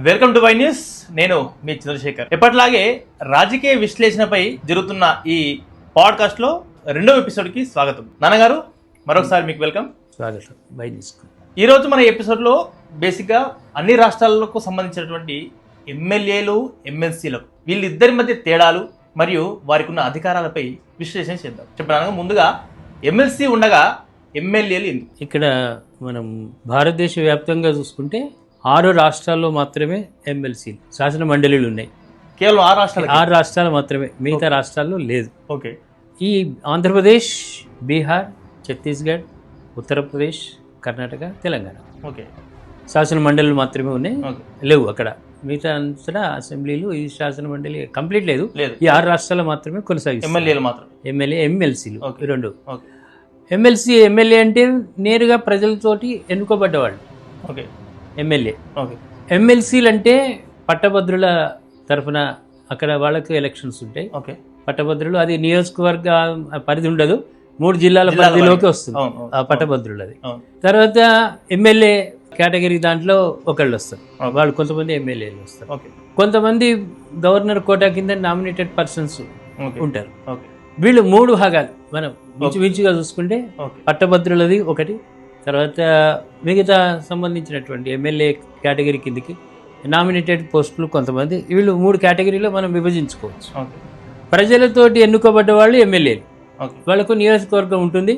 Welcome to Y news. నేను మీ చంద్రశేఖర్. ఎప్పటిలాగే రాజకీయ విశ్లేషణపై జరుగుతున్న ఈ పాడ్కాస్ట్లో రెండవ ఎపిసోడ్కి స్వాగతం. నాన్నగారు మరొకసారి మీకు వెల్కమ్. స్వాగతం. ఈ రోజు మన ఎపిసోడ్లో బేసిక్గా అన్ని రాష్ట్రాలకు సంబంధించినటువంటి ఎమ్మెల్యేలు ఎమ్మెల్సీలు వీళ్ళిద్దరి మధ్య తేడాలు మరియు వారికి ఉన్న అధికారాలపై విశ్లేషణ చేద్దాం. చెప్పడానికి ముందుగా ఎమ్మెల్సీ ఉండగా ఎమ్మెల్యేలు ఎందుకు? ఇక్కడ మనం భారతదేశ వ్యాప్తంగా చూసుకుంటే ఆరు రాష్ట్రాల్లో మాత్రమే ఎమ్మెల్సీలు శాసన మండలిలు ఉన్నాయి. కేవలం ఆ రాష్ట్రాలకి? ఆరు రాష్ట్రాలు మాత్రమే మిగతా రాష్ట్రాల్లో లేదు. ఓకే. ఈ ఆంధ్రప్రదేశ్ బీహార్ ఛత్తీస్గఢ్ ఉత్తరప్రదేశ్ కర్ణాటక తెలంగాణ. ఓకే. శాసన మండలిలు మాత్రమే ఉన్నాయి. లేవు అక్కడ. మిగతా అంతటా అసెంబ్లీలు ఈ శాసన మండలి కంప్లీట్ లేదు. ఈ ఆరు రాష్ట్రాలు మాత్రమే కొనసాగిస్తారు ఎమ్మెల్యేలు మాత్రం. ఎమ్మెల్యే ఎమ్మెల్సీలు రెండు. ఓకే. ఎమ్మెల్సీ ఎమ్మెల్యే అంటే నేరుగా ప్రజలతోటి ఎన్నుకోబడ్డవాళ్ళు. ఓకే. ఎమ్మెల్యే ఓకే ఎమ్మెల్సీలు అంటే పట్టభద్రుల తరఫున అక్కడ వాళ్ళకు ఎలక్షన్స్ ఉంటాయి. ఓకే పట్టభద్రులు అది నియోజకవర్గ పరిధి ఉండదు. మూడు జిల్లాల పరిధిలోకి. వస్తుంది. ఆ పట్టభద్రులు అది. తర్వాత ఎమ్మెల్యే కేటగిరీ దాంట్లో ఒకళ్ళు వస్తారు. వాళ్ళు కొంతమంది ఎమ్మెల్యేలు వస్తారు. ఓకే కొంతమంది గవర్నర్ కోటా కింద నామినేటెడ్ పర్సన్స్ ఉంటారు. ఓకే వీళ్ళు మూడు భాగాలు. మనం మించుమించుగా చూసుకుంటే పట్టభద్రులది ఒకటి తర్వాత మిగతా సంబంధించినటువంటి ఎమ్మెల్యే కేటగిరీ కిందకి నామినేటెడ్ పోస్టులు కొంతమంది వీళ్ళు మూడు కేటగిరీలో మనం విభజించుకోవచ్చు. ప్రజలతోటి ఎన్నుకోబడ్డ వాళ్ళు ఎమ్మెల్యేలు వాళ్ళకు నియోజకవర్గం ఉంటుంది.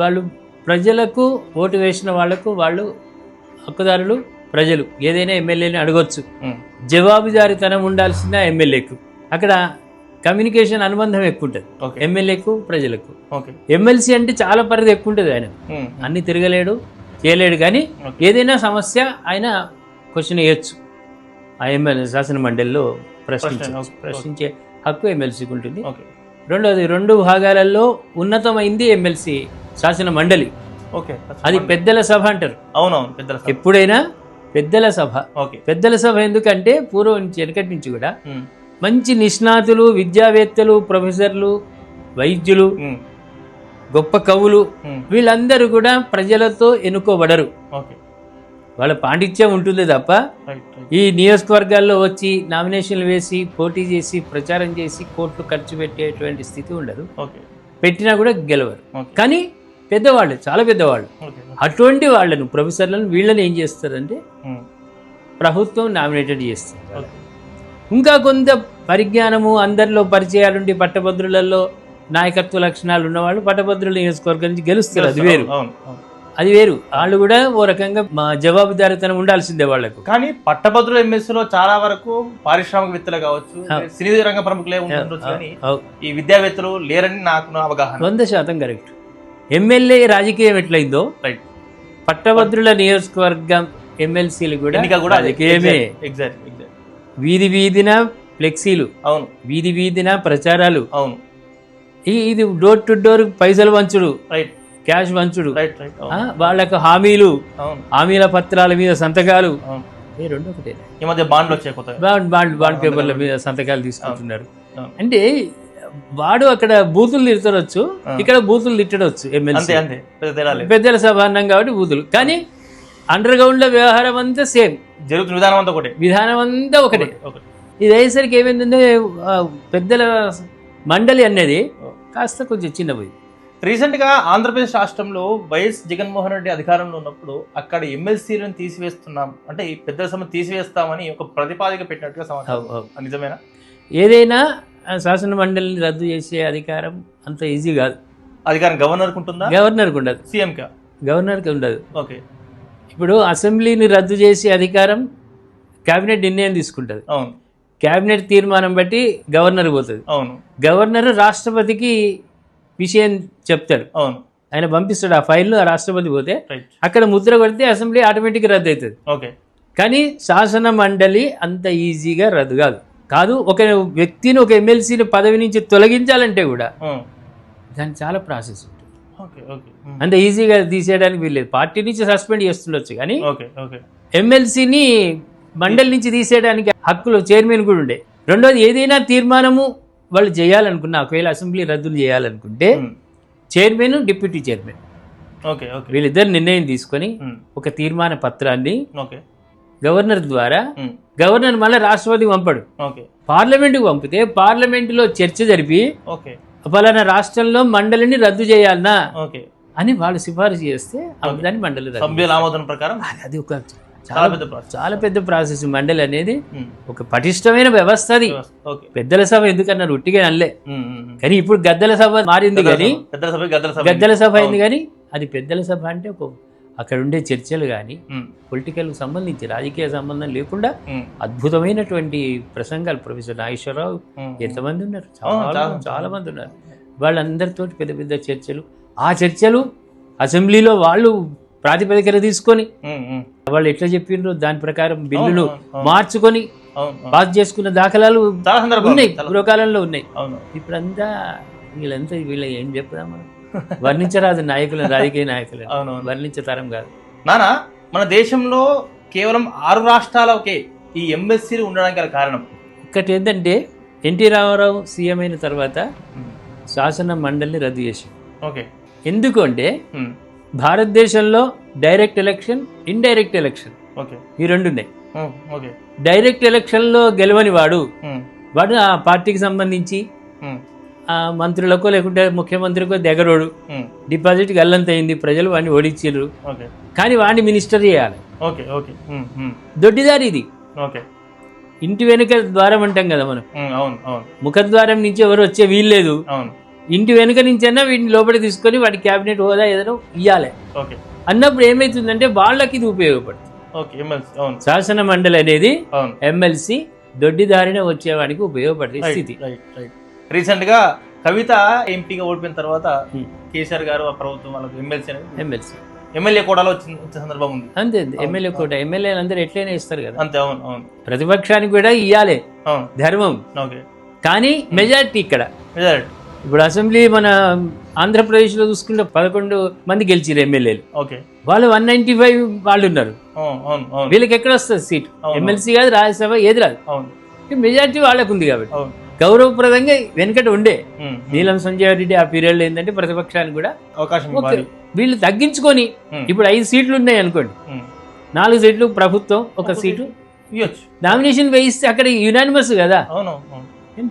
వాళ్ళు ప్రజలకు ఓటు వేసిన వాళ్ళకు వాళ్ళు హక్కుదారులు ప్రజలు. ఏదైనా ఎమ్మెల్యేని అడగొచ్చు. జవాబుదారీతనం ఉండాల్సిన ఎమ్మెల్యేకు. అక్కడ కమ్యూనికేషన్ అనుబంధం ఎక్కువ ఉంటుంది ఎమ్మెల్యేకు ప్రజలకు. ఓకే ఎమ్మెల్సీ అంటే చాలా పరిధి ఎక్కువ ఉంటుంది ఆయన ఉమ్. అన్ని తిరగలేడు చేయలేడు కానీ. ఏదైనా సమస్య ఆయన క్వశ్చన్ వేయచ్చు. ఆ ఎమ్మెల్యే శాసన మండలిలో ప్రశ్నించ. ప్రశ్నించే హక్కు ఎమ్మెల్సీకి ఉంటుంది. ఓకే రెండోది రెండు భాగాలలో ఉన్నతమైంది ఎమ్మెల్సీ శాసన మండలి. ఓకే అది పెద్దల సభ అంటారు. అవునవును పెద్దల. ఎప్పుడైనా పెద్దల సభ. ఓకే పెద్దల సభ ఎందుకంటే పూర్వం నుంచి వెనకటి నుంచి కూడా ఉమ్. మంచి నిష్ణాతులు విద్యావేత్తలు ప్రొఫెసర్లు వైద్యులు. గొప్ప కవులు. వీళ్ళందరూ కూడా ప్రజలతో ఎన్నుకోబడరు. వాళ్ళ పాండిత్యం ఉంటుంది తప్ప ఈ నియోజకవర్గాల్లో వచ్చి నామినేషన్లు వేసి పోటీ చేసి ప్రచారం చేసి కోట్లు ఖర్చు పెట్టేటువంటి స్థితి ఉండదు. పెట్టినా కూడా గెలవరు. కానీ పెద్దవాళ్ళు చాలా పెద్దవాళ్ళు అటువంటి వాళ్ళను ప్రొఫెసర్లను వీళ్ళని ఏం చేస్తారంటే. ప్రభుత్వం నామినేటెడ్ చేస్తుంది. ఇంకా కొంత పరిజ్ఞానము అందరిలో పరిచయాలుండి పట్టభద్రులలో నాయకత్వ లక్షణాలు ఉన్నవాళ్ళు పట్టభద్రుల నియోజకవర్గం నుంచి గెలుస్తారు. అది వేరు. అది వేరు. వాళ్ళు కూడా ఓ రకంగా మా జవాబుదారితనం ఉండాల్సిందే వాళ్ళకు. కానీ పట్టభద్రుల ఎమ్మెల్సీలో చాలా వరకు పారిశ్రామికవేత్తలు కావచ్చు. సినీ రంగ ప్రముఖులే అవ్- ఈ విద్యావేత్తలు లేరని నాకు అవగాహన. వంద శాతం కరెక్ట్. ఎమ్మెల్యే రాజకీయం ఎట్లయిందో? రైట్ పట్టభద్రుల నియోజకవర్గం ఎమ్మెల్సీలు కూడా రాజకీయమే. ఎగ్జాక్ట్ ఎగ్జాక్ట్ వీధి వీధిన ఫ్లెక్సీలు అవును. వీధి వీధిన ప్రచారాలు. అవును. ఇది డోర్ టు డోర్ పైసలు వంచుడు రైట్. క్యాష్ వంచుడు. రైట్ రైట్ వాళ్ళకు హామీలు హామీల పత్రాల మీద సంతకాలు. ఏ రెండు ఒకటే. ఈ మధ్య బాండ్లు వచ్చాయి బాండ్ బాండ్ బాండ్ పేపర్ల మీద సంతకాలు తీసుకుంటున్నారు. అంటే వాడు అక్కడ బూతులు తిట్టవచ్చు ఆ. ఇక్కడ బూతులు తిట్టడవచ్చు అంతే ఎమ్మెల్సీ పెద్దల సభ అన్నాం కాబట్టి బూతులు కానీ అండర్ గ్రౌండ్లో వ్యవహారం అంతా సేమ్. జరుగుతున్న విధానం అంతా ఒకటే. విధానం అంతా ఒకటే. ఇది అయ్యేసరికి ఏమైందంటే పెద్దల మండలి అనేది కాస్త కొంచెం చిన్నపోయింది. రీసెంట్గా ఆంధ్రప్రదేశ్ రాష్ట్రంలో వైఎస్ జగన్మోహన్ రెడ్డి అధికారంలో ఉన్నప్పుడు అక్కడ ఎమ్మెల్సీలను తీసివేస్తున్నాం అంటే ఈ పెద్దల సభ తీసివేస్తామని ఒక ప్రతిపాదిక పెట్టినట్టుగా సమాచారం. నిజమేనా? ఏదైనా శాసన మండలిని రద్దు చేసే అధికారం అంత ఈజీ కాదు. అధికారం గవర్నర్కి ఉంటుందా? గవర్నర్కి ఉండదు. సీఎం కా గవర్నర్కి ఉండదు. ఓకే. ఇప్పుడు అసెంబ్లీని రద్దు చేసే అధికారం కేబినెట్ నిర్ణయం తీసుకుంటుంది. అవును. కేబినెట్ తీర్మానం బట్టి గవర్నర్ పోతుంది. అవును. గవర్నర్ రాష్ట్రపతికి విషయం చెప్తాడు. అవును. ఆయన పంపిస్తాడు ఆ ఫైల్ను ఆ రాష్ట్రపతి పోతే అక్కడ ముద్ర కొడితే అసెంబ్లీ ఆటోమేటిక్గా రద్దు అవుతుంది ఓకే. కానీ శాసన మండలి అంత ఈజీగా రద్దు కాదు. కాదు ఒక వ్యక్తిని ఒక ఎమ్మెల్సీని పదవి నుంచి తొలగించాలంటే కూడా. దానికి చాలా ప్రాసెస్. ఉంటుంది ఓకే ఓకే ఉమ్. అంత ఈజీగా తీసేయడానికి వీల్లేదు. పార్టీ నుంచి సస్పెండ్ చేస్తుండొచ్చు కానీ ఎమ్మెల్సీని మండలి నుంచి తీసేయడానికి హక్కులు చైర్మన్ కూడా ఉండే. రెండోది ఏదైనా తీర్మానము వాళ్ళు చేయాలనుకున్న ఒకవేళ అసెంబ్లీ రద్దులు చేయాలనుకుంటే ఉమ్. Chairman deputy chairman. Okay okay వీళ్ళిద్దరు నిర్ణయం తీసుకొని ఉమ్. ఒక తీర్మాన పత్రాన్ని ఓకే గవర్నర్ ద్వారా గవర్నర్ మళ్ళీ రాష్ట్రపతికి పంపడు. పార్లమెంటుకు పంపితే పార్లమెంటులో చర్చ జరిపి ఫలానా రాష్ట్రంలో మండలిని రద్దు చేయాలనా? ఓకే. అని వాళ్ళు సిఫారసు చేస్తే దాన్ని మండలి సభ్యుల ఆమోదం ప్రకారం? అది- ఒక చాలా పెద్ద ప్రాసెస్ చాలా పెద్ద ప్రాసెస్. మండలి అనేది ఒక పటిష్టమైన వ్యవస్థ అది. పెద్దల సభ ఎందుకన్నారు ఉట్టిగా అనలే. కానీ ఇప్పుడు గద్దల సభ మారింది కానీ గద్దల సభ అయింది కానీ అది పెద్దల సభ అంటే ఒక అక్కడ ఉండే చర్చలు కానీ పొలిటికల్ సంబంధించి రాజకీయ సంబంధం లేకుండా అద్భుతమైనటువంటి ప్రసంగాలు. ప్రొఫెసర్ నాగేశ్వరరావు ఎంతమంది ఉన్నారు? చాలా చాలా. మంది ఉన్నారు. వాళ్ళందరితో పెద్ద పెద్ద చర్చలు. ఆ చర్చలు అసెంబ్లీలో వాళ్ళు ప్రాతిపదికన తీసుకొని. వాళ్ళు ఎట్లా చెప్పిండ్రో దాని ప్రకారం బిల్లులు మార్చుకొని. పాస్ చేసుకున్న దాఖలాలు ఉన్నాయి పూర్వకాలంలో ఉన్నాయి. అవును. ఇప్పుడంతా వీళ్ళంతా వీళ్ళ ఏం చెప్దాం మనం వర్ణించరాదు నాయకులను రాజకీయ నాయకులను అవును. వర్ణించే తరం కాదు. నానా మన దేశంలో కేవలం ఆరు రాష్ట్రాలకే ఈ ఎంఎస్సీలు ఉండడానికి గల కారణం? ఒక్కటి ఏంటంటే ఎన్టీ రామారావు సీఎం అయిన తర్వాత శాసన మండలిని రద్దు చేసి ఓకే. ఎందుకు అంటే భారతదేశంలో direct election indirect election. Okay. ఈ రెండు ఉన్నాయి. డైరెక్ట్ ఎలక్షన్లో గెలవని వాడు వాడు ఆ పార్టీకి సంబంధించి మంత్రులకో లేకుంటే ముఖ్యమంత్రికో దగ్గరోడు డిపాజిట్ గల్లంత అయింది ప్రజలు వాడిని ఓడించారు ఓకే. కానీ వాడిని మినిస్టర్ చేయాలి. దొడ్డిదారి ఇది. ఓకే. ఇంటి వెనుక ద్వారం అంటాం కదా మనం. ముఖద్వారం నుంచి ఎవరు వచ్చే వీల్లేదు అవును. ఇంటి వెనుక నుంచైనా వీడిని లోపలికి తీసుకొని వాడి క్యాబినెట్ హోదా ఏదైనా ఇవ్వాలి ఓకే. అన్నప్పుడు ఏమవుతుందంటే వాళ్ళకి ఇది ఉపయోగపడుతుంది. ఓకే ఎమ్మెల్సీ అవును. శాసన మండలి అనేది ఎమ్మెల్సీ దొడ్డిదారిన వచ్చేవాడికి ఉపయోగపడే స్థితి. రైట్ రైట్ రీసెంట్గా కవిత ఎంపీగా ఓడిపోయిన తర్వాత Hmm. కేసీఆర్ గారు ఆ ప్రభుత్వం వాళ్ళకి ఎమ్మెల్సీ ఎమ్మెల్సీ ఎమ్మెల్యే కోటాలో వచ్చిన వచ్చే సందర్భం ఉంది. అంతే ఎమ్మెల్యే కూడా? ఎమ్మెల్యేలు అందరూ ఎట్లయినా ఇస్తారు కదా. అంతే అవును అవును. ప్రతిపక్షానికి కూడా ఇవ్వాలి ధర్మం. ఓకే. కానీ మెజారిటీ ఇక్కడ. మెజారిటీ. ఇప్పుడు అసెంబ్లీ మన ఆంధ్రప్రదేశ్లో చూసుకుంటే పదకొండు మంది గెలిచారు ఎమ్మెల్యేలు ఓకే. వాళ్ళు వన్ నైన్టీ ఫైవ్ వాళ్ళు ఉన్నారు. వీళ్ళకి ఎక్కడ వస్తుంది సీట్. ఎమ్మెల్సీ కాదు రాజ్యసభ ఏది రాదు. అవును. మెజారిటీ వాళ్ళకు ఉంది కాబట్టి గౌరవప్రదంగా వెనకట ఉండే. నీలం సంజయ్ రెడ్డి ఆ పీరియడ్లో ఏంటంటే ప్రతిపక్షానికి కూడా అవకాశం వీళ్ళు తగ్గించుకొని ఇప్పుడు ఐదు సీట్లు ఉన్నాయి అనుకోండి. నాలుగు సీట్లు ప్రభుత్వం ఒక సీటు. నామినేషన్ వేయిస్తే అక్కడ యునానిమస్ కదా.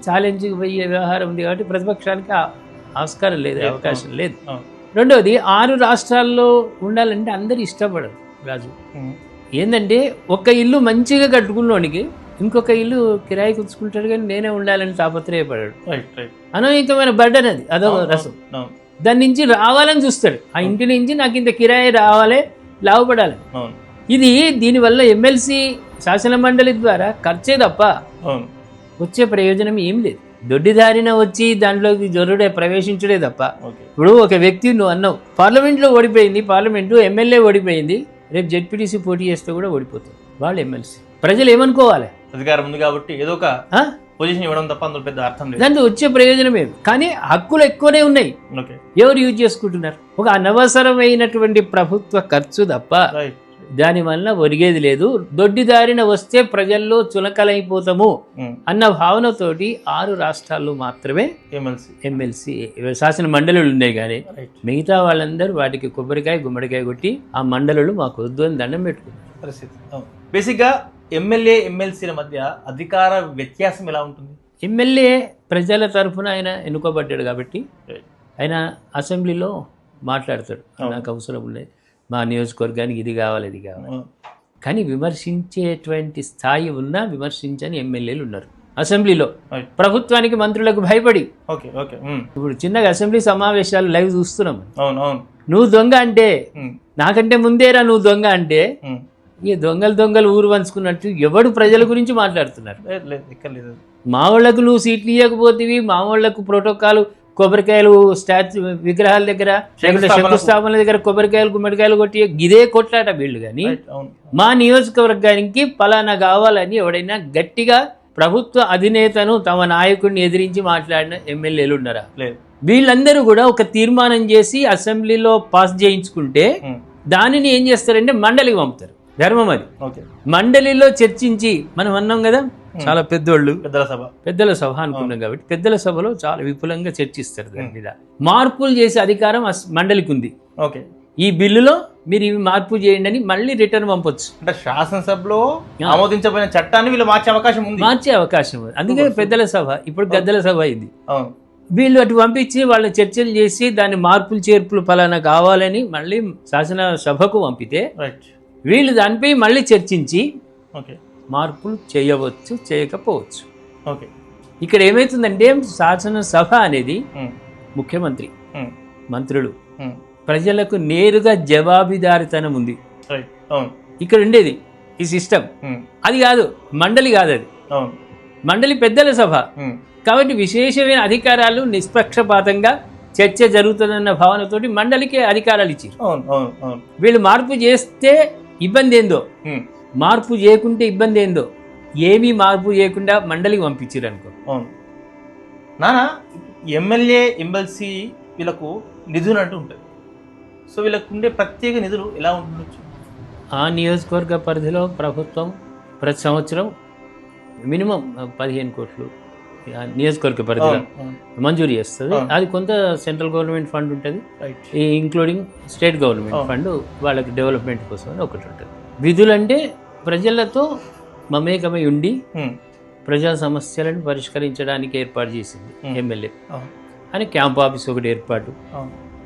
ఛాలెంజ్ పోయే వ్యవహారం ఉంది కాబట్టి ప్రతిపక్షానికి ఆస్కారం లేదు. అవకాశం లేదు. రెండవది ఆరు రాష్ట్రాల్లో ఉండాలంటే అందరు ఇష్టపడరు రాజు. ఏంటంటే ఒక ఇల్లు మంచిగా కట్టుకున్నోనికి ఇంకొక ఇల్లు కిరాయికి ఉంచుకుంటాడు కానీ నేనే ఉండాలని తాపత్రయపడాడు. అనవైకమైన బర్డన్ అది అదో అవును, రసం. దాని నుంచి రావాలని చూస్తాడు. ఆ ఇంటి నుంచి నాకు ఇంత కిరాయి రావాలి లాభపడాలి. ఇది దీనివల్ల ఎమ్మెల్సీ శాసన మండలి ద్వారా ఖర్చే తప్ప వచ్చే ప్రయోజనం ఏం లేదు. దొడ్డిదారిన వచ్చి దాంట్లోకి జొరుడే ప్రవేశించడే తప్ప ఇప్పుడు ఒక వ్యక్తి నువ్వు అన్నావు పార్లమెంట్లో ఓడిపోయింది పార్లమెంటు ఎమ్మెల్యే ఓడిపోయింది రేపు జెడ్పీటీసీ పోటీ చేస్తే కూడా ఓడిపోతుంది వాళ్ళు ఎమ్మెల్సీ. ప్రజలు ఏమనుకోవాలి అధికారం ఉంది కాబట్టి ఏదో ఒక? పొజిషన్ ఇవ్వడం తప్ప అందులో పెద్ద అర్థం లేదు. దాంట్లో వచ్చే ప్రయోజనం ఏమి? కానీ హక్కులు ఎక్కువనే ఉన్నాయి. ఎవరు యూజ్ చేసుకుంటున్నారు? ఒక అనవసరమైనటువంటి ప్రభుత్వ ఖర్చు తప్ప రైట్ దానివల్ల ఒరిగేది లేదు. దొడ్డిదారిన వస్తే ప్రజల్లో చులకలైపోతాము ఉమ్, అన్న భావనతోటి ఆరు రాష్ట్రాల్లో మాత్రమే ఎమ్మెల్సీ ఎమ్మెల్సీ శాసన మండలులు ఉన్నాయి కానీ మిగతా వాళ్ళందరూ వాటికి కొబ్బరికాయ గుమ్మడికాయ కొట్టి ఆ మండలులు మాకు వద్దు అని దండం పెట్టుకున్నారు. బేసిక్గా ఎమ్మెల్యే ఎమ్మెల్సీల మధ్య అధికార వ్యత్యాసం ఎలా ఉంటుంది? ఎమ్మెల్యే ప్రజల తరఫున ఆయన ఎన్నుకోబడ్డాడు కాబట్టి. ఆయన అసెంబ్లీలో మాట్లాడతాడు. నాకు అవసరం లేదు. మా నియోజకవర్గానికి ఇది కావాలి ఇది కావాలి. కానీ విమర్శించేటువంటి స్థాయి ఉన్నా విమర్శించని ఎమ్మెల్యేలు ఉన్నారు. అసెంబ్లీలో. ప్రభుత్వానికి మంత్రులకు భయపడి. Okay okay. ఇప్పుడు చిన్నగా అసెంబ్లీ సమావేశాలు లైవ్ చూస్తున్నాం. నువ్వు దొంగ అంటే నాకంటే ముందేరా నువ్వు దొంగ అంటే ఈ దొంగలు దొంగలు ఊరు పంచుకున్నట్టు ఎవడు ప్రజల గురించి మాట్లాడుతున్నారు? లేదు మా వాళ్ళకు నువ్వు సీట్లు ఇవ్వకపోతేవి మా వాళ్ళకు ప్రోటోకాల్ కొబ్బరికాయలు స్టాచ్యూ విగ్రహాల దగ్గర. శంకుస్థాపనల దగ్గర కొబ్బరికాయలు గుమ్మడికాయలు కొట్టి గిదే కొట్లాట వీళ్ళు కానీ మా నియోజకవర్గానికి పలానా కావాలని ఎవడైనా గట్టిగా ప్రభుత్వ అధినేతను తమ నాయకుడిని ఎదిరించి మాట్లాడిన ఎమ్మెల్యేలు ఉన్నారా? లేదు. వీళ్ళందరూ కూడా ఒక తీర్మానం చేసి అసెంబ్లీలో పాస్ చేయించుకుంటే ఉమ్, దానిని ఏం చేస్తారంటే మండలికి పంపుతారు. ధర్మం అది. మండలిలో చర్చించి మనం అన్నాం కదా చాలా పెద్దోళ్ళు. పెద్దల సభ. పెద్దల సభ అనుకున్నాం కాబట్టి పెద్దల సభలో చాలా విపులంగా చర్చిస్తారు దాని మీద. మార్పులు చేసే అధికారం మండలికి ఉంది. ఓకే. ఈ బిల్లులో మీరు ఇవి మార్పు చేయండి అని మళ్ళీ రిటర్న్ పంపొచ్చు. అంటే శాసనసభలో ఆమోదించబడిన చట్టాన్ని వీళ్ళు మార్చే అవకాశం ఉంది. మార్చే అవకాశం ఉంది. అందుకే పెద్దల సభ ఇప్పుడు గద్దెల సభ అయింది. అవును. వీళ్ళు అటు పంపించి వాళ్ళ చర్చలు చేసి దాన్ని మార్పులు చేర్పులు ఫలానా కావాలని మళ్ళీ శాసన సభకు పంపితే రైట్. వీళ్ళు దానిపై మళ్ళీ చర్చించి ఓకే. మార్పులు చేయవచ్చు చేయకపోవచ్చు. ఓకే. ఇక్కడ ఏమవుతుందంటే శాసనసభ అనేది ముఖ్యమంత్రి మంత్రులు. ప్రజలకు నేరుగా జవాబుదారితనం ఉంది. ఇక్కడ ఉండేది ఈ సిస్టమ్. అది కాదు మండలి కాదు అది. మండలి పెద్దల సభ. కాబట్టి విశేషమైన అధికారాలు నిష్పక్షపాతంగా చర్చ జరుగుతుందన్న భావనతోటి మండలికి అధికారాలు ఇచ్చారు. వీళ్ళు మార్పు చేస్తే ఇబ్బంది ఏందో మార్పు చేయకుంటే ఇబ్బంది ఏందో ఏమీ మార్పు చేయకుండా మండలికి పంపించారు అనుకో అవును. నానా ఎమ్మెల్యే ఎమ్మెల్సీ వీళ్ళకు నిధులు అంటూ ఉంటుంది సో వీళ్ళకు ఉండే ప్రత్యేక నిధులు ఎలా ఉండొచ్చు ఆ నియోజకవర్గ పరిధిలో ప్రభుత్వం ప్రతి సంవత్సరం మినిమం పదిహేను కోట్లు నియోజకవర్గ పరిధిలో మంజూరు చేస్తుంది. అది కొంత సెంట్రల్ గవర్నమెంట్ ఫండ్ ఉంటుంది. ఈ ఇంక్లూడింగ్ స్టేట్ గవర్నమెంట్. ఫండ్ వాళ్ళకి డెవలప్మెంట్ కోసం అని ఒకటి ఉంటుంది. విధులు అంటే ప్రజలతో మమేకమై ఉండి ప్రజా సమస్యలను పరిష్కరించడానికి ఏర్పాటు చేసింది. ఎమ్మెల్యే. అని క్యాంప్ ఆఫీస్ ఒకటి ఏర్పాటు.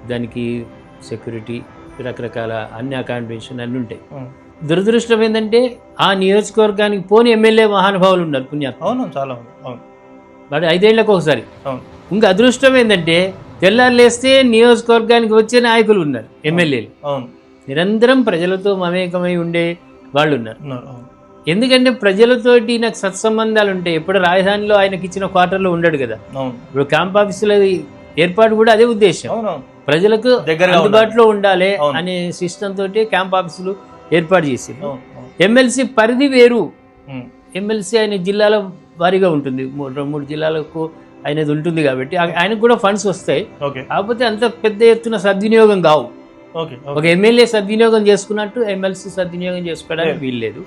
దానికి సెక్యూరిటీ రకరకాల అన్ని అకామిడేషన్ అన్నీ ఉంటాయి. దురదృష్టం ఏంటంటే ఆ నియోజకవర్గానికి పోని ఎమ్మెల్యే మహానుభావులు ఉన్నారు పుణ్యాత్మ అవును చాలా అవును. వాడు ఐదేళ్ళకు ఒకసారి. ఇంకా అదృష్టం ఏంటంటే తెల్లారు లేస్తే నియోజకవర్గానికి వచ్చే నాయకులు ఉన్నారు ఎమ్మెల్యేలు. నిరంతరం ప్రజలతో మమేకమై ఉండే వాళ్ళు ఉన్నారు. ఎందుకంటే ప్రజలతోటి నాకు సత్సంబంధాలు ఉంటాయి ఎప్పుడు రాజధానిలో ఆయనకి ఇచ్చిన క్వార్టర్లో ఉండడు కదా. ఇప్పుడు క్యాంప్ ఆఫీసుల ఏర్పాటు కూడా అదే ఉద్దేశం. ప్రజలకు దగ్గరగా అందుబాటులో ఉండాలి. అనే సిస్టమ్ తోటి క్యాంప్ ఆఫీసులు ఏర్పాటు అవును ఎమ్మెల్సీ పరిధి వేరు. ఎమ్మెల్సీ ఆయన జిల్లాల వారీగా ఉంటుంది. మూడు రెండు మూడు జిల్లాలకు ఆయనది ఉంటుంది కాబట్టి ఆ- ఆయనకు కూడా ఫండ్స్ వస్తాయి. ఓకే. కాకపోతే అంత పెద్ద ఎత్తున సద్వినియోగం కావు. ఒక ఎమ్మెల్యే సద్వినియోగం చేసుకున్నట్టు ఎమ్మెల్సీ సద్వినియోగం చేసుకోవడానికి లేదు. వీల్లేదు.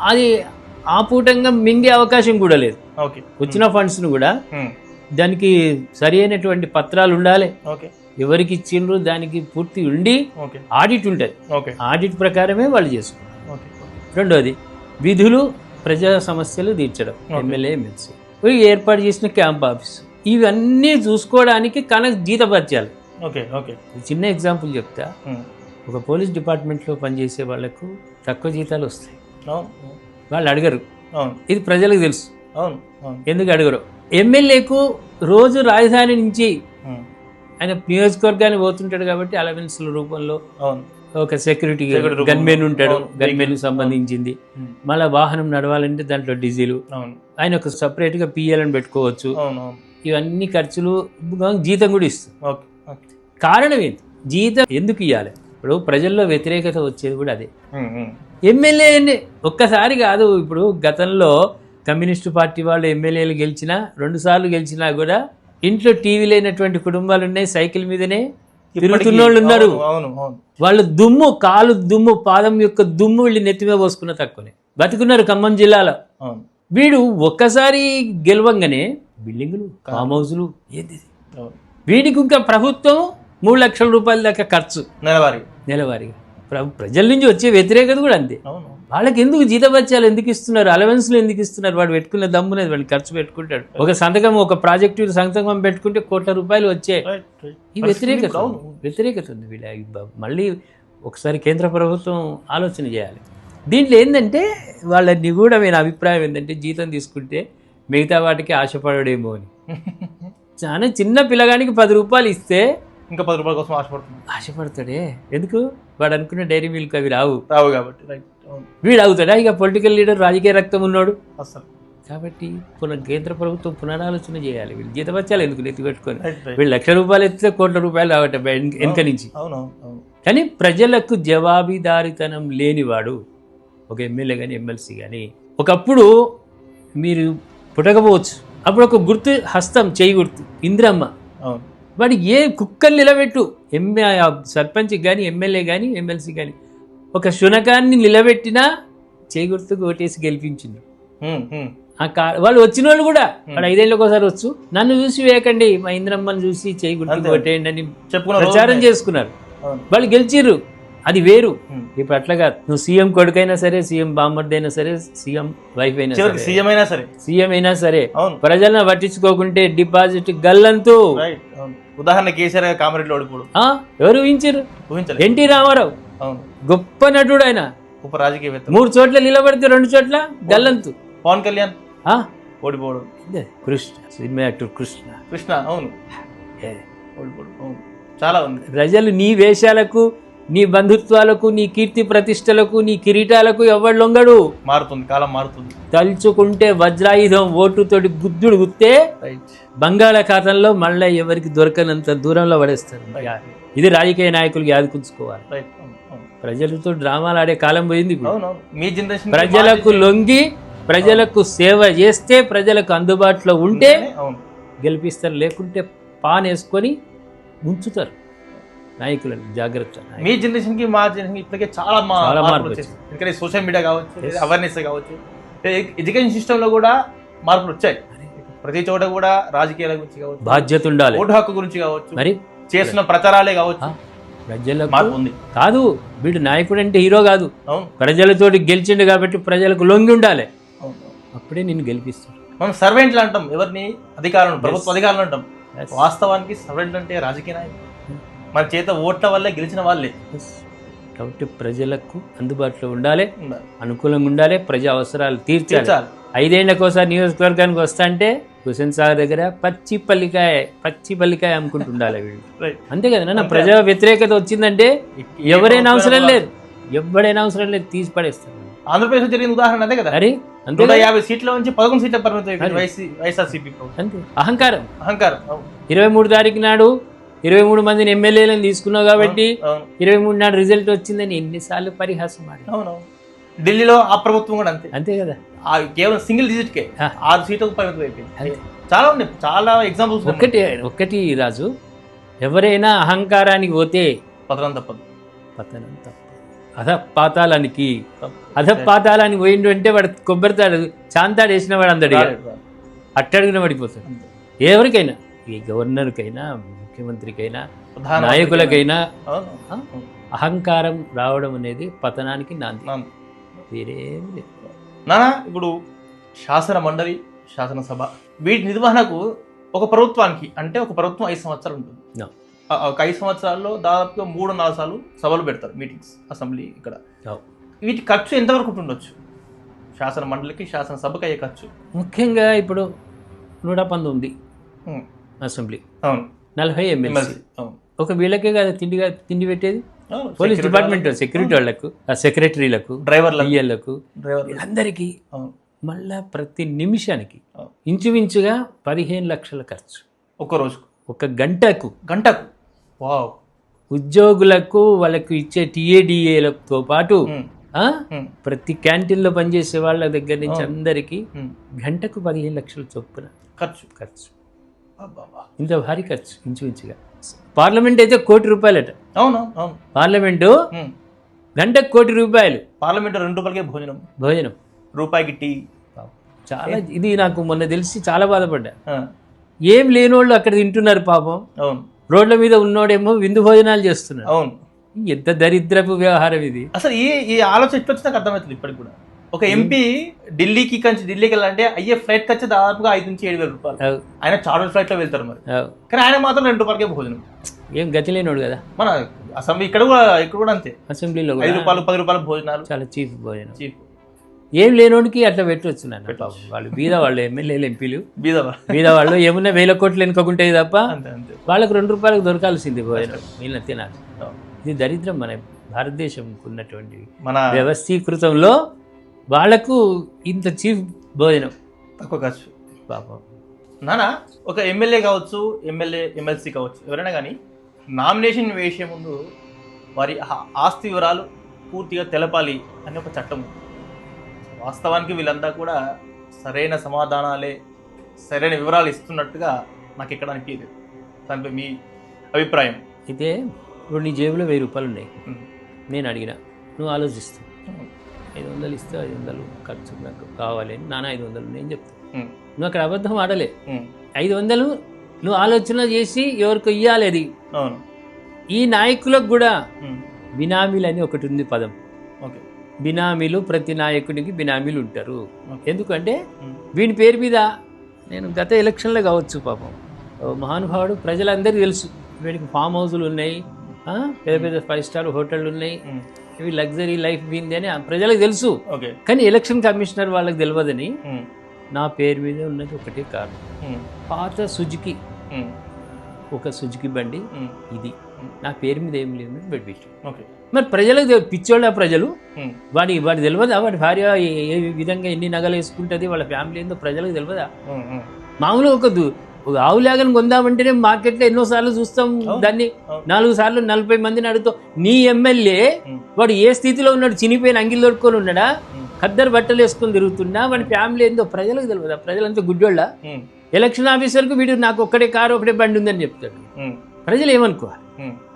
అది ఆపూటంగా మింగే అవకాశం కూడా లేదు. ఓకే. వచ్చిన ఫండ్స్ను కూడా ఉమ్, దానికి సరి అయినటువంటి పత్రాలు ఉండాలి. ఓకే. ఎవరికి ఇచ్చిండ్రు దానికి పూర్తి ఉండి ఆడిట్ ఉంటుంది. ఓకే. ఆడిట్ ప్రకారమే వాళ్ళు చేసుకుంటారు. ఓకే. రెండోది విధులు ప్రజా సమస్యలు తీర్చడం. MLA MLC. ఏర్పాటు చేసిన క్యాంప్ ఆఫీస్. ఇవన్నీ చూసుకోవడానికి కనక జీతపత్యాలు ఓకే ఓకే. చిన్న ఎగ్జాంపుల్ చెప్తా. ఒక పోలీస్ డిపార్ట్మెంట్లో పనిచేసే వాళ్ళకు తక్కువ జీతాలు వస్తాయి. వాళ్ళు అడగరు. ఇది ప్రజలకు తెలుసు. ఎందుకు అడగరు? ఎమ్మెల్యేకు రోజు రాజధాని నుంచి ఆయన నియోజకవర్గానికి పోతుంటాడు కాబట్టి అలవెన్స్ల రూపంలో అవును. ఒక సెక్యూరిటీ. గన్మెన్ ఉంటాడు. గన్మెన్ సంబంధించింది. ఉమ్, మళ్ళీ వాహనం నడవాలంటే దాంట్లో డీజిల్. ఆయన ఒక సపరేట్గా పిఎల్ని పెట్టుకోవచ్చు. ఇవన్నీ ఖర్చులు జీతం కూడా ఇస్తుంది. కారణం ఏంటి? జీతం ఎందుకు ఇవ్వాలి ఇప్పుడు ప్రజల్లో వ్యతిరేకత వచ్చేది కూడా అదే. ఉమ్, ఉమ్, ఎమ్మెల్యే ఒక్కసారి కాదు ఇప్పుడు గతంలో కమ్యూనిస్టు పార్టీ వాళ్ళు ఎమ్మెల్యేలు గెలిచినా రెండు సార్లు గెలిచినా కూడా ఇంట్లో టీవీ లేనటువంటి కుటుంబాలు ఉన్నాయి సైకిల్ మీదనే తిరుగుతున్న వాళ్ళు ఉన్నారు. అవును, అవును అవును. వాళ్ళ దుమ్ము కాలు దుమ్ము పాదం యొక్క దుమ్ము వీళ్ళు నెత్తిమే పోసుకున్న తక్కువనే. బతుకున్నారు ఖమ్మం జిల్లాలో. అవును. వీడు ఒక్కసారి గెలవంగానే బిల్డింగులు ఫామ్ హౌస్లు ఏంది వీడికి ఇంకా ప్రభుత్వం మూడు లక్షల రూపాయల దాకా ఖర్చు. నెలవారీ నెలవారీగా. ప్ర- ప్రజల నుంచి వచ్చే వ్యతిరేకత కూడా అంతే. అవును. వాళ్ళకి ఎందుకు జీతభత్యాలు ఎందుకు ఇస్తున్నారు? అలవెన్స్లు ఎందుకు ఇస్తున్నారు? వాడు పెట్టుకునే దమ్మునేది వాడిని ఖర్చు పెట్టుకుంటాడు. ఒక సంతకం ఒక ప్రాజెక్టు సంతకం పెట్టుకుంటే కోట్ల రూపాయలు వచ్చే ఈ వ్యతిరేకత. వ్యతిరేకత ఉంది వీళ్ళ మళ్ళీ ఒకసారి కేంద్ర ప్రభుత్వం ఆలోచన చేయాలి. దీంట్లో ఏంటంటే వాళ్ళ నిగూఢమైన అభిప్రాయం ఏంటంటే జీతం తీసుకుంటే మిగతా వాటికి ఆశపడడేమో అని. చాలా చిన్న పిల్లగానికి పది రూపాయలు ఇస్తే ఇంకా పది రూపాయల కోసం ఆశపడుతుంది ఆశపడతాడే? ఎందుకు? వాడు అనుకున్న డైరీ మిల్క్ అవి రావు. రావు కాబట్టి రైట్ అవును. వీడు అవుతాడా ఇక పొలిటికల్ లీడర్ రాజకీయ రక్తం ఉన్నాడు. అసలు కాబట్టి పునః కేంద్ర ప్రభుత్వం పునరాలోచన చేయాలి. వీళ్ళు జీతబత్యాలు ఎందుకు నెత్తి పెట్టుకొని రైట్ రైట్. వీళ్ళు లక్ష రూపాయలు ఎత్తితే కోట్ల రూపాయలు రావట వెనక- వెనక నుంచి. అవును అవును అవును. కానీ ప్రజలకు జవాబుదారితనం లేనివాడు ఒక ఎమ్మెల్యే కానీ ఎమ్మెల్సీ కానీ ఒకప్పుడు మీరు పుట్టకపోవచ్చు. అప్పుడు ఒక గుర్తు హస్తం చేయి గుర్తు. ఇందిరమ్మ. అవును. వాడు ఏ కుక్కలు నిలబెట్టు? ఎమ్మె సర్పంచ్ కానీ ఎమ్మెల్యే కానీ ఎమ్మెల్సీ కానీ ఒక శునకాన్ని నిలబెట్టినా చేయి గుర్తుకు ఓటేసి గెలిపించింది ఆ కా వాళ్ళు వచ్చిన వాళ్ళు కూడా వాడు ఐదేళ్ళకి ఒకసారి వచ్చు. నన్ను చూసి వేయకండి మా ఇంద్రమ్మని చూసి చేయి. ఓటేయండి అని ప్రచారం. చేసుకున్నారు. వాళ్ళు గెలిచిర్రు. అది వేరు. ఇప్పుడు అట్లాగా నువ్వు సీఎం కొడుకైనా సరే సీఎం బామ్మర్ది అయినా సరే సీఎం వైఫ్ అయినా సీఎం అయినా సరే. సీఎం అయినా సరే ప్రజలను పట్టించుకోకుంటే డిపాజిట్ గల్లంతు. ఉదాహరణ కేసీఆర్ గారు కామారెడ్డిలో ఓడిపోడు ఎవరు ఊహించారు ఊహించలేదు. ఎన్టీ రామారావు. అవును. గొప్ప నటుడు ఆయన. ఉప రాజకీయవేత్త మూడు చోట్ల నిలబడితే రెండు చోట్ల గల్లంతు. పవన్ కళ్యాణ్ ఇదే కృష్ణ సినిమా యాక్టర్ కృష్ణ. కృష్ణ అవును. ఏ, ఓడిపోవడం అవును. చాలా ఉంది. ప్రజలు నీ వేషాలకు నీ బంధుత్వాలకు నీ కీర్తి ప్రతిష్టలకు నీ కిరీటాలకు ఎవడు లొంగడు? మారుతుంది కాలం మారుతుంది. తలుచుకుంటే వజ్రాయుధం ఓటుతోటి బుద్ధుడు గుత్తే బంగాళాఖాతంలో మళ్ళీ ఎవరికి దొరకనంత దూరంలో పడేస్తారు. ఇది రాజకీయ నాయకులు యాదుకుంచుకోవాలి. ప్రజలతో డ్రామాలు ఆడే కాలం పోయింది. మీ జనరేషన్ ప్రజలకు లొంగి ప్రజలకు సేవ చేస్తే ప్రజలకు అందుబాటులో ఉంటే గెలిపిస్తారు. లేకుంటే పాన్ వేసుకొని ఉంచుతారు. నాయకులను జాగ్రత్త మీ జనరేషన్కి మా జనరేషన్ ఇప్పటికే చాలా మార్పులు ఎందుకంటే సోషల్ మీడియా కావచ్చు. అవేర్నెస్ కావచ్చు. ఎడ్యుకేషన్ సిస్టమ్లో కూడా మార్పులు వచ్చాయి. ప్రతి చోట కూడా రాజకీయాల గురించి కావచ్చు బాధ్యత ఉండాలి. ఓటు హక్కు గురించి కావచ్చు మరి? చేస్తున్న ప్రచారాలే కావచ్చు. ప్రజలకు మార్పు ఉంది. కాదు వీడు నాయకుడు అంటే హీరో కాదు. అవును. ప్రజలతోటి గెలిచిండు కాబట్టి ప్రజలకు లొంగి ఉండాలి. అప్పుడే నేను గెలిపిస్తాను మనం సర్వెంట్లు అంటాం ఎవరిని? అధికారులను ప్రభుత్వ అధికారులు అంటాం. వాస్తవానికి సర్వెంట్లు అంటే రాజకీయ నాయకులు మన చేత ఓట్ల వల్లే గెలిచిన వాళ్ళే. కాబట్టి ప్రజలకు అందుబాటులో ఉండాలి. అనుకూలంగా ఉండాలి ప్రజా అవసరాలు తీర్చాలి తీర్చాలి ఐదేళ్ళకోసారి నియోజకవర్గానికి వస్తా అంటే హుసేన్ సాగర్ దగ్గర పచ్చి పల్లికాయ పచ్చి పల్లికాయ అమ్ముకుంటుండాలి వీళ్ళు అంతే కదా నాన్న అంతే. ప్రజా వ్యతిరేకత వచ్చిందంటే ఎవరైనా అవసరం లేదు ఎవడైనా అవసరం లేదు తీసి పడేస్తారు ఆంధ్రప్రదేశ్ జరిగిన ఉదాహరణ అదే కదా అరే నూట? యాభై సీట్ల నుంచి పదకొండు సీట్ల పరిమితం వైఎస్ఆర్సీపీ. అంతే అహంకారం అహంకారం. ఇరవై మూడు తారీఖు నాడు ఇరవై మూడు మందిని ఎమ్మెల్యేలను తీసుకున్నావు కాబట్టి ఇరవై మూడు నాడు రిజల్ట్ వచ్చిందని ఎన్నిసార్లు పరిహాసం ఆడి ఢిల్లీలో ఆ ప్రభుత్వం కూడా అంతే. అంతే కదా. ఆ కేవలం సింగిల్ డిజిట్ కే ఆ. ఆరు సీట్లకు పరిమితం అయిపోయింది. చాలా ఉన్నాయి. చాలా ఎగ్జాంపుల్స్ ఒక్కటి ఒక్కటి రాజు ఎవరైనా అహంకారానికి పోతే పత్రం తప్పదు. పతనం అధ పాతాళానికి తప్పు. అధ పాతాళానికి పోయిండు అంటే వాడు కొబ్బరితాడు చాంతాడు వేసిన వాడు అందడు రాడు, రాడు. అట్టడుగున పడిపోతాడు. ఎవరికైనా ఈ గవర్నర్కైనా ముఖ్యమంత్రికైనా నాయకులకైనా. అహంకారం రావడం అనేది పతనానికి నాంది. నాన్న. వేరేం లేదు. నాన్న ఇప్పుడు శాసన మండలి శాసనసభ వీటి నిర్వహణకు ఒక ప్రభుత్వానికి అంటే ఒక ప్రభుత్వం ఐదు సంవత్సరాలు ఉంటుంది. ఒక ఐదు సంవత్సరాల్లో దాదాపుగా మూడు నాలుగు సార్లు సభలు పెడతారు మీటింగ్స్ అసెంబ్లీ ఇక్కడ. వీటి ఖర్చు ఎంతవరకు ఉండొచ్చు శాసన మండలికి శాసనసభకి అయ్యే ఖర్చు? ముఖ్యంగా ఇప్పుడు నూట పంతొమ్మిది. అసెంబ్లీ. అవును. నలభై ఎమ్మెల్సీ ఒక వీళ్ళకే కదా తిండిగా తిండి పెట్టేది. పోలీస్ డిపార్ట్మెంట్ వాళ్ళకి, సెక్యూరిటీ వాళ్ళకు ఆ సెక్రటరీలకు డ్రైవర్లకు పిఎల్లకు డ్రైవర్లు వీళ్ళందరికీ మళ్ళా ప్రతి నిమిషానికి. ఇంచుమించుగా పదిహేను లక్షల ఖర్చు. ఒక్క రోజుకు. ఒక గంటకు. గంటకు. వావ్. ఉద్యోగులకు వాళ్ళకు ఇచ్చే టీఏడిఏలతో పాటు. ప్రతి క్యాంటీన్లో పనిచేసే వాళ్ళ దగ్గర నుంచి. అందరికీ. గంటకు పదిహేను లక్షల చొప్పున ఖర్చు. ఖర్చు. ఇంత భారీ ఖర్చు ఇంచుమించుగా. పార్లమెంట్ అయితే కోటి రూపాయలట. అవును అవును. పార్లమెంటు. గంటకు కోటి రూపాయలు. పార్లమెంట్ రెండు రూపాయలకే భోజనం. భోజనం. రూపాయికి టీ. చాలా ఇది నాకు మొన్న తెలిసి చాలా బాధపడ్డా. ఏం లేనోళ్ళు అక్కడ తింటున్నారు పాపం. అవును. రోడ్ల మీద ఉన్నోడేమో విందు భోజనాలు చేస్తున్నాడు. అవును. ఎంత దరిద్రపు వ్యవహారం ఇది. అసలు ఈ ఈ ఆలోచన ఎట్లా వచ్చిందో నాకు అర్థమవుతుంది ఇప్పటికి కూడా. ఒక ఎంపీ ఢిల్లీకి కంచి ఢిల్లీకి వెళ్ళాలంటే అయ్యే ఫ్లైట్ ఖర్చు దాదాపుగా ఐదు నుంచి ఏడు వేల రూపాయలు. అవ్, ఆయన చార్టర్ ఫ్లైట్లో వెళ్తారు మరి. అవ్. కానీ ఆయన మాత్రం రెండు రూపాయలకే భోజనం. ఏం గతి లేనోడు కదా. మన అసెంబ్లీ ఇక్కడ కూడా ఇక్కడ కూడా అంతే. అసెంబ్లీలో ఐదు రూపాయలు పది రూపాయల భోజనాలు. చాలా చీప్ భోజనం. చీప్. ఏం లేనోడికి అట్లా పెట్టవచ్చు నాన్న. వాళ్ళు బీద వాళ్ళు ఎమ్మెల్యేలు ఎంపీలు. బీదవా? బీద వాళ్ళు ఏమున్నా వేల కోట్లు వెనుకకుంటాయి తప్ప వాళ్ళకి రెండు రూపాయలకు దొరకాల్సింది భోజనం. వీళ్ళని తినాలి. అవును. ఇది దరిద్రం మన భారతదేశంకు ఉన్నటువంటి మన వ్యవస్థీకృతంలో వాళ్ళకు ఇంత చీఫ్ భోజనం. తక్కువ ఖర్చు. పాపం. నానా ఒక ఎమ్మెల్యే కావచ్చు ఎమ్మెల్యే ఎమ్మెల్సీ కావచ్చు ఎవరైనా కానీ నామినేషన్ వేసే ముందు వారి ఆస్తి వివరాలు పూర్తిగా తెలపాలి అని ఒక చట్టం ఉంది. వాస్తవానికి వీళ్ళంతా కూడా సరైన సమాధానాలే సరైన వివరాలు ఇస్తున్నట్టుగా నాకు ఇక్కడ అనిపించలేదు దానిపై మీ అభిప్రాయం? అయితే ఇప్పుడు నీ జేబులో వెయ్యి రూపాయలు ఉన్నాయి. నేను అడిగిన. నువ్వు ఆలోచిస్తావు ఐదు వందలు ఇస్తే ఐదు వందలు ఖర్చు నాకు కావాలి అని నాన్న ఐదు వందలు నేను చెప్తాను. నువ్వు అక్కడ అబద్ధం ఆడలే. ఐదు వందలు నువ్వు ఆలోచన చేసి ఎవరికి ఇయ్యాలి అది. అవును. ఈ నాయకులకు కూడా బినామీలు అని ఒకటి ఉంది పదం. ఓకే. బినామీలు ప్రతి నాయకునికి బినామీలు ఉంటారు. ఎందుకంటే వీని పేరు మీద నేను గత ఎలక్షన్లో కావచ్చు పాపం. మహానుభావుడు ప్రజలందరికీ తెలుసు. వీడికి ఫామ్ హౌస్లు ఉన్నాయి. పెద్ద పెద్ద ఫైవ్ స్టార్ హోటళ్ళు ఉన్నాయి. ఇవి లగ్జరీ లైఫ్ వీంది అని ప్రజలకు తెలుసు. ఓకే. కానీ ఎలక్షన్ కమిషనర్ వాళ్ళకి తెలియదని నా పేరు మీద ఉన్నది ఒకటే కారణం. పాత సుజుకి ఒక సుజుకి బండి ఇది. నా పేరు మీద ఏం లేదు ఓకే. మరి ప్రజలకు పిచ్చోళ్ళ ప్రజలు వాడి వాడి తెలియదా వాడి భార్య ఏ- విధంగా ఎన్ని నగలు వేసుకుంటుంది వాళ్ళ ఫ్యామిలీ ఏందో ప్రజలకు తెలియదా మామూలుగా ఒక ఆవు లేగని కొందామంటేనే మార్కెట్లో ఎన్నోసార్లు చూస్తాం. దాన్ని. నాలుగు సార్లు నలభై మందిని అడుగుతాం నీ ఎమ్మెల్యే వాడు ఏ స్థితిలో ఉన్నాడు? చినిపోయిన అంగిలు దొడుకొని ఉన్నాడా? ఖద్దరు బట్టలు వేసుకొని తిరుగుతున్నా? వాడి ఫ్యామిలీ ఏందో ప్రజలకు తెలియదా ప్రజలంతా గుడ్డోళ్ళ? ఎలక్షన్ ఆఫీసర్కు వీడు నాకు ఒక్కడే కారు ఒకటే బండి ఉందని చెప్తాడు. ప్రజలు ఏమనుకోవాలి?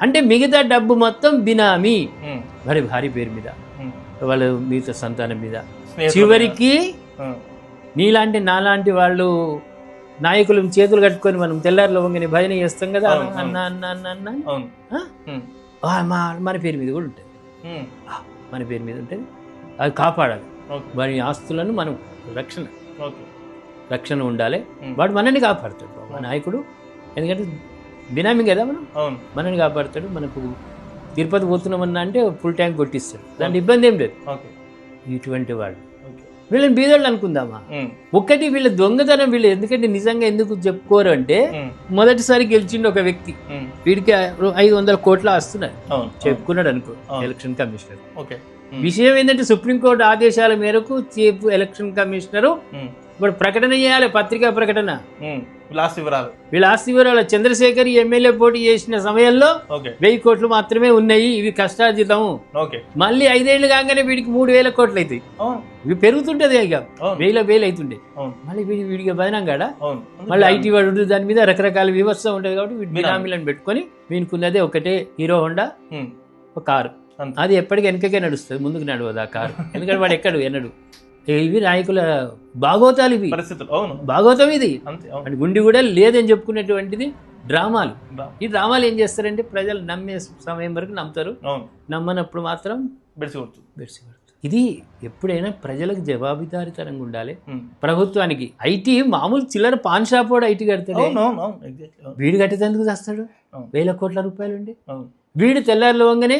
అంటే మిగతా డబ్బు మొత్తం బినామీ. వాడి భార్య పేరు మీద. వాళ్ళ మిగతా సంతానం మీద. చివరికి నీలాంటి నాలాంటి వాళ్ళు నాయకులు చేతులు కట్టుకొని మనం తెల్లారిలో వంగని భజన చేస్తాం కదా? అన్న అన్న అన్న అన్న మా మన పేరు మీద కూడా ఉంటుంది. మన పేరు మీద ఉంటుంది. అది కాపాడాలి. వారి ఆస్తులను మనం రక్షణ రక్షణ ఉండాలి. వాడు మనల్ని కాపాడుతాడు మా నాయకుడు. ఎందుకంటే బినామీ కదా మనం? మనల్ని కాపాడుతాడు. మనకు తిరుపతి పోతున్నామన్నా అంటే ఫుల్ ట్యాంక్ కొట్టిస్తాడు. దాంట్లో ఇబ్బంది ఏం లేదు. ఇటువంటి వాడు. వీళ్ళని బీదోళ్ళు అనుకుందామా? ఒక్కటి వీళ్ళ దొంగతనం వీళ్ళు ఎందుకంటే నిజంగా ఎందుకు చెప్పుకోరు అంటే మొదటిసారి గెలిచిండు ఒక వ్యక్తి. వీడికి ఐదు వందల కోట్ల వస్తున్నాయి చెప్పుకున్నాడు అనుకో. Election commissioner. విషయం ఏంటంటే సుప్రీంకోర్టు ఆదేశాల మేరకు చీఫ్ ఎలక్షన్ కమిషనర్ ఇప్పుడు ప్రకటన చేయాలి పత్రికా ప్రకటన. లాస్ట్ వివరాలు. వీళ్ళ ఆస్తి వివరాలు చంద్రశేఖర్ ఎమ్మెల్యే పోటీ చేసిన సమయంలో వెయ్యి కోట్లు మాత్రమే ఉన్నాయి ఇవి కష్టార్జితం మళ్ళీ ఐదేళ్ళు కాగానే వీడికి మూడు వేల కోట్లు అవుతాయి ఇవి పెరుగుతుంటది ఇక. వేల వేలు అవుతుండే మళ్ళీ వీడి వీడికి బదనం కాడా మళ్ళీ ఐటీ వాడు దాని మీద రకరకాల వ్యవస్థ ఉంటుంది కాబట్టి వీటి బినామీ. బినామీలను పెట్టుకొని వీనికి ఒకటే హీరో హోండా ఒక కారు. అది ఎప్పటికీ వెనకకే నడుస్తుంది ముందుకు నడవదు ఆ కారు. ఎందుకంటే వాడు ఎక్కడు? ఎన్నడు? ఇవి నాయకుల భాగవతాలు ఇవి పరిస్థితులు అవును. భాగవతం ఇది అంతే అంటే గుండి కూడా లేదని చెప్పుకునేటువంటిది డ్రామాలు. ఈ డ్రామాలు ఏం చేస్తారంటే ప్రజలు నమ్మే సమయం వరకు నమ్ముతారు. నమ్మనప్పుడు మాత్రం బెడిసి కొడుతుంది బెడిసిపడతారు ఇది ఎప్పుడైనా ప్రజలకు జవాబుదారీతనంగా ఉండాలి. ప్రభుత్వానికి ఐటీ మామూలు చిల్లర పాన్ షాప్ కూడా ఐటీ కడతాడు. వీడు కట్టేందుకు చేస్తాడు. వేల కోట్ల రూపాయలు ఉండి వీడు తెల్లారులోగానే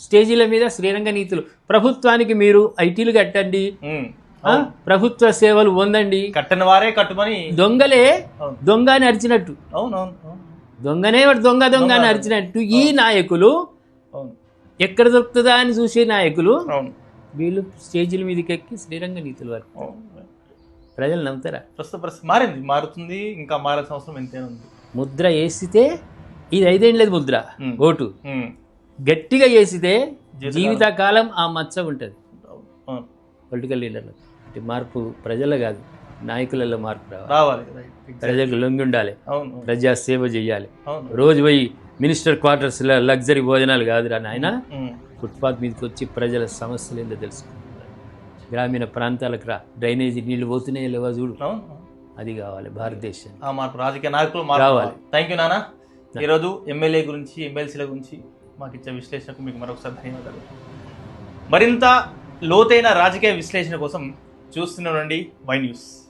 స్టేజీల మీద శ్రీరంగ నీతులు. ప్రభుత్వానికి మీరు ఐటీలు కట్టండి. ప్రభుత్వ సేవలు పొందండి. కట్టని వారే కట్టుమని దొంగలే దొంగ అని అరిచినట్టు. అవును అవును అవును. దొంగనే దొంగ దొంగ అని అరిచినట్టు. ఈ నాయకులు అవును. ఎక్కడ దొరుకుతుందా అని చూసే నాయకులు వీళ్ళు స్టేజీల మీదకి ఎక్కి శ్రీరంగ నీతులు వరకు. అవును. ప్రజలు నమ్ముతారా? ప్రస్తుత పరిస్థితి మారింది. మారుతుంది. ఇంకా మారాల్సిన అవసరం ఎంతైనా ఉంది. ముద్ర వేసితే ఇది ఐదేండ్లేదు ముద్ర. ఉమ్. ఓటు. గట్టిగా వేసితే జీవితకాలం. ఆ మచ్చ ఉంటుంది. పొలిటికల్ లీడర్లు. అంటే మార్పు ప్రజల్లో కాదు నాయకులలో మార్పు రావాలి. ప్రజలకు లొంగి ఉండాలి. ప్రజా సేవ చేయాలి. రోజు పోయి మినిస్టర్ క్వార్టర్స్ లగ్జరీ భోజనాలు కాదురా నాయన. ఫుట్పాత్ మీదకి వచ్చి ప్రజల సమస్యలు ఏందో తెలుసుకుంటారు గ్రామీణ ప్రాంతాలకు రా డ్రైనేజీ నీళ్ళు పోతున్నాయి లేవా చూడు. అది కావాలి భారతదేశం ఆ మార్పు రాజకీయ నాయకులు రావాలి. థ్యాంక్ యూ నాన్న ఈరోజు ఎమ్మెల్యే గురించి ఎమ్మెల్సీల గురించి మాకు ఇచ్చే విశ్లేషణకు మీకు మరొకసారి ధన్యవాదాలు. మరింత లోతైన రాజకీయ విశ్లేషణ కోసం చూస్తూనే వై న్యూస్.